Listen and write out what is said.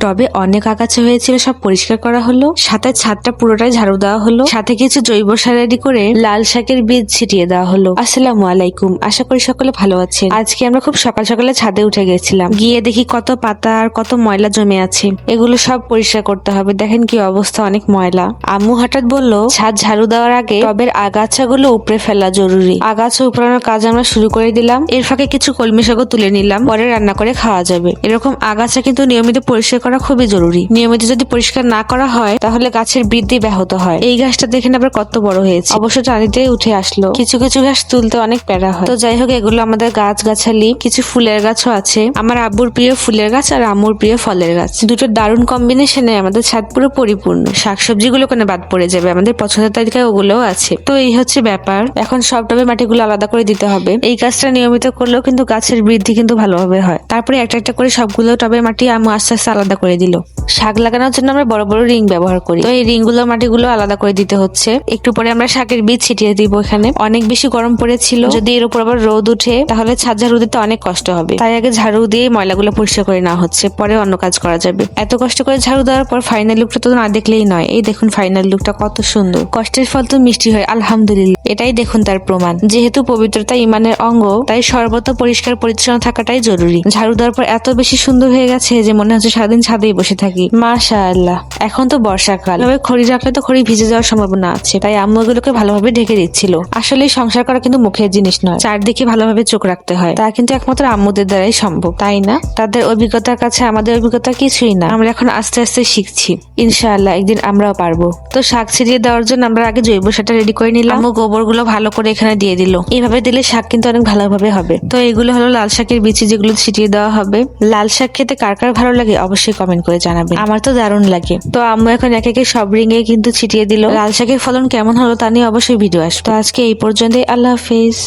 টবে অনেক আগাছা হয়েছিল, সব পরিষ্কার করা হলো। সাথে ছাদটা পুরোটাই ঝাড়ু দেওয়া হলো। সাথে কিছু জৈব সার করে লাল শাকের বীজ ছিটিয়ে দেওয়া হলো। আসসালামু আলাইকুম, আশা করি সকলে ভালো আছেন। আজকে আমরা খুব সকাল সকালে ছাদে উঠে গেছিলাম। গিয়ে দেখি কত পাতা আর কত ময়লা জমে আছে। এগুলো সব পরিষ্কার করতে হবে। দেখেন কি অবস্থা, অনেক ময়লা। আম্মু হঠাৎ বলল, ছাদ ঝাড়ু দেওয়ার আগে টবের আগাছাগুলো উপড়ে ফেলা জরুরি। আগাছা উপড়ানোর কাজ আমরা শুরু করে দিলাম। এর ফাঁকে কিছু কলমি শাকও তুলে নিলাম। পরে রান্না করে খাওয়া যাবে। এরকম আগাছা কিন্তু নিয়মিত পরিষ্কার করা খুবই জরুরি। নিয়মিত যদি পরিষ্কার না করা হয়, তাহলে গাছের বৃদ্ধি ব্যাহত হয়। এই গাছটা দেখেন আবার কত বড় হয়েছে। অবশ্য টানিতেই উঠে আসলো। কিছু কিছু ঘাস তুলতে অনেক প্যারা হয়। তো যাই হোক, এগুলো আমাদের গাছ গাছালি কিছু ফুলের গাছও আছে। আমার আব্বুর প্রিয় ফুলের গাছ আর আম্মুর প্রিয় ফলের গাছ। দুটো দারুণ কম্বিনেশনে আমাদের ছাদ পুরো পরিপূর্ণ। শাকসবজিগুলো কোনো বাদ পড়ে যাবে? আমাদের পছন্দের তালিকায় ওগুলোও আছে। তো এই হচ্ছে ব্যাপার। এখন সব টবে মাটিগুলো আলাদা করে দিতে হবে। এই কাজটা নিয়মিত করলেও কিন্তু গাছের বৃদ্ধি কিন্তু ভালোভাবে হয়। তারপরে একটা একটা করে সবগুলো টবের মাটি আম্মু আস্তে আস্তে আলাদা করে দিল। শাক লাগানোর জন্য আমরা বড় বড় রিং ব্যবহার করি। তো এই রিংগুলো মাটিগুলো আলাদা করে দিতে হচ্ছে। একটু পরে আমরা শাকের বীজ ছিটিয়ে দিব এখানে। অনেক বেশি গরম পড়েছিল। যদি এর উপর আবার রোদ উঠে, তাহলে ছাদ ঝাড়ু দিতে অনেক কষ্ট হবে। তাই আগে ঝাড়ু দিয়ে ময়লাগুলো পরিষ্কার করে নেওয়া হচ্ছে। পরে অন্য কাজ করা যাবে। এত কষ্ট করে ঝাড়ু দেওয়ার পর ফাইনাল লুকটা তো না দেখলেই নয়। এই দেখুন ফাইনাল লুকটা কত সুন্দর। কষ্টের ফল তো মিষ্টি হয়, আলহামদুলিল্লাহ। এটাই দেখুন তার প্রমাণ। যেহেতু পবিত্রতা ইমানের অঙ্গ, তাই সর্বত পরিষ্কার পরিচ্ছন্ন থাকাটাই জরুরি। ঝাড়ু দেওয়ার পর এত বেশি সুন্দর হয়ে গেছে যে মনে হচ্ছে সারাদিন ছাদেই বসে থাকি মাশা আল্লাহ এখন তো বর্ষাকাল। তবে খড়ি রাখলে তো খড়ি ভিজে যাওয়ার সম্ভাবনা আছে। তাই আম্মু এগুলোকে ভালোভাবে ঢেকে দিচ্ছিল। আসলে সংসার করা কিন্তু মুখের জিনিস নয়। চারদিকে ভালোভাবে চোখ রাখতে হয়। তা কিন্তু একমাত্র আম্মুদের দ্বারাই সম্ভব। তাই না? তাদের অভিজ্ঞতার কাছে আমাদের অভিজ্ঞতা কিছুই না। আমরা এখন আস্তে আস্তে শিখছি। ইনশাআল্লাহ একদিন আমরাও পারব। তো শাক ছিটিয়ে দেওয়ার জন্য আমরা আগে জৈব সারটা রেডি করে নিলাম। আম্মু গোবরগুলো ভালো করে এখানে দিয়ে দিল। এইভাবে দিলে শাক কিন্তু অনেক ভালোভাবে হবে। তো এগুলো হলো লাল শাকের বিচি যেগুলো ছিটিয়ে দেওয়া হবে। লাল শাক খেতে কার কার ভালো লাগে অবশ্যই কমেন্ট করে জানাবেন আমার তো দারুণ লাগে। তো আম্মু এখন এক একে সব রিং এ কিন্তু ছিটিয়ে দিল। লাল শাকের ফলন কেমন হলো তা নিয়ে অবশ্যই ভিডিও আসবে। তো আজকে এই পর্যন্তই। আল্লাহ হাফিজ।